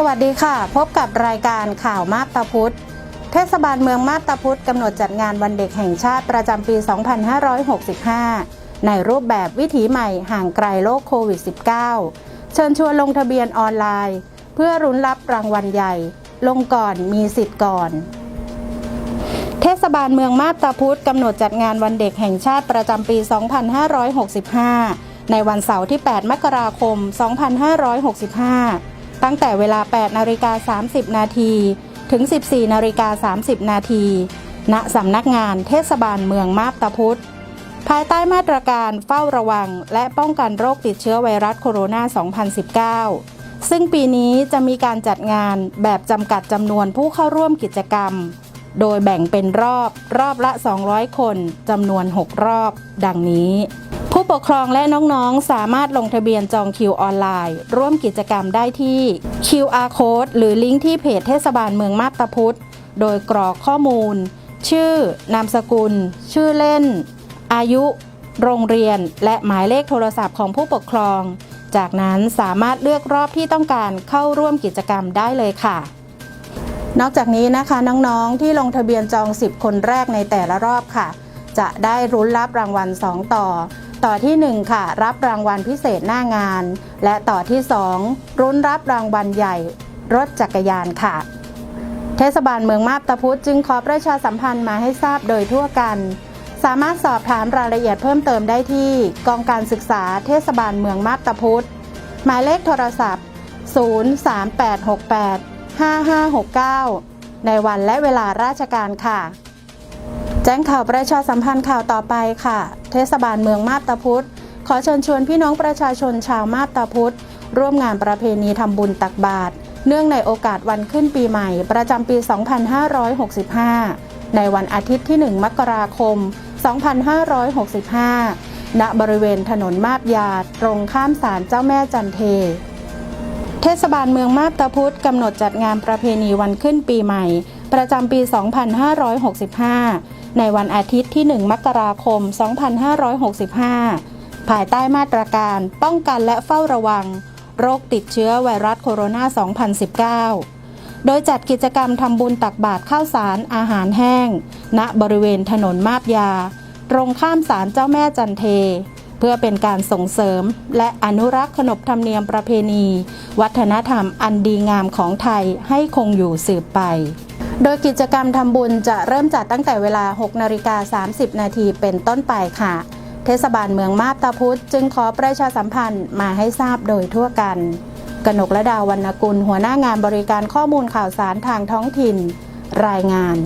สวัสดีค่ะ พบกับรายการข่าวมาบตาพุธเทศบาลเมืองมาบตาพุธกำหนดจัดงานวันเด็กแห่งชาติประจำปี 2565 ในรูปแบบวิถีใหม่ห่างไกลโรคโควิด -19 เชิญชวนลงทะเบียนออนไลน์ เพื่อรุ้นรับรางวัลใหญ่ ลงก่อนมีสิทธิ์ก่อน เทศบาลเมืองมาบตาพุธกำหนดจัดงานวันเด็กแห่งชาติประจำปี 2565 ในวันเสาร์ที่ 8 มกราคม 2565 ตั้งแต่เวลา 8 นาฬิกา 30 นาทีถึง 14 นาฬิกา 30 นาที ณ สำนักงานเทศบาลเมืองมาบตาพุธ ภายใต้มาตรการเฝ้าระวัง และป้องกันโรคติดเชื้อไวรัสโคโรนา 2019 ซึ่งปีนี้จะมีการจัดงานแบบจำกัดจำนวนผู้เข้าร่วมกิจกรรม โดยแบ่งเป็นรอบรอบละ 200 คนจำนวน 6 รอบ ดังนี้ ปกครองและน้องๆ สามารถลงทะเบียนจองคิวออนไลน์ ร่วมกิจกรรมได้ที่ QR code หรือลิงก์ที่เพจเทศบาลเมืองมาบตาพุธโดยกรอกข้อมูล ชื่อ นามสกุล ชื่อเล่น อายุ โรงเรียน และหมายเลขโทรศัพท์ของผู้ปกครอง จากนั้นสามารถเลือกรอบที่ต้องการเข้าร่วมกิจกรรมได้เลยค่ะ นอกจากนี้นะคะน้องๆ ที่ลงทะเบียนจอง 10 คนแรกในแต่ละรอบค่ะ จะได้รุ้นรับรางวัล 2 ต่อ ต่อที่ 1 ค่ะ รับรางวัลพิเศษหน้างาน และต่อที่ 2 รุ้นรับรางวัลใหญ่รถจักรยานค่ะ เทศบาลเมืองมาบตาพุธจึงขอประชาสัมพันธ์มาให้ทราบโดยทั่วกัน สามารถสอบถามรายละเอียดเพิ่มเติมได้ที่ กองการศึกษาเทศบาลเมืองมาบตาพุธหมายเลขโทรศัพท์ 03868 5569 ในวันและเวลาราชการค่ะ จ้งข่าวประชาสัมพันธ์ข่าวต่อไปค่ะ เทศบาลเมืองมาบตาพุธขอเชิญชวนพี่น้องประชาชนชาวมาบตาพุธร่วมงานประเพณีทำบุญตักบาตรเนื่องในโอกาสวันขึ้นปีใหม่ ประจำปี 2565 ในวันอาทิตย์ที่ 1 มกราคม 2565 ณ บริเวณถนนมาบยาตรงข้ามศาลเจ้าแม่จันเท เทศบาลเมืองมาบตาพุธกำหนดจัดงานประเพณีวันขึ้นปีใหม่ ประจำปี 2565 ในวันอาทิตย์ที่ 1 มกราคม 2565 ภายใต้มาตรการป้องกันและเฝ้าระวัง โรคติดเชื้อไวรัสโคโรนา 2019โดยจัดกิจกรรมทำบุญตักบาตรข้าวสารอาหารแห้ง ณบริเวณถนนมาบยา ตรงข้ามศาลเจ้าแม่จันเท เพื่อเป็นการส่งเสริม และอนุรักษ์ขนบธรรมเนียมประเพณี วัฒนธรรมอันดีงามของไทยให้คงอยู่สืบไป โดยกิจกรรมทำบุญจะเริ่มจัดตั้งแต่เวลา 6นาฬิกา30 นาทีเป็นต้นไปค่ะ เทศบาลเมืองมาบตาพุธจึงขอประชาสัมพันธ์มาให้ทราบโดยทั่วกัน กนกละดาวรรณกุลหัวหน้างานบริการข้อมูลข่าวสารทางท้องถิ่น รายงาน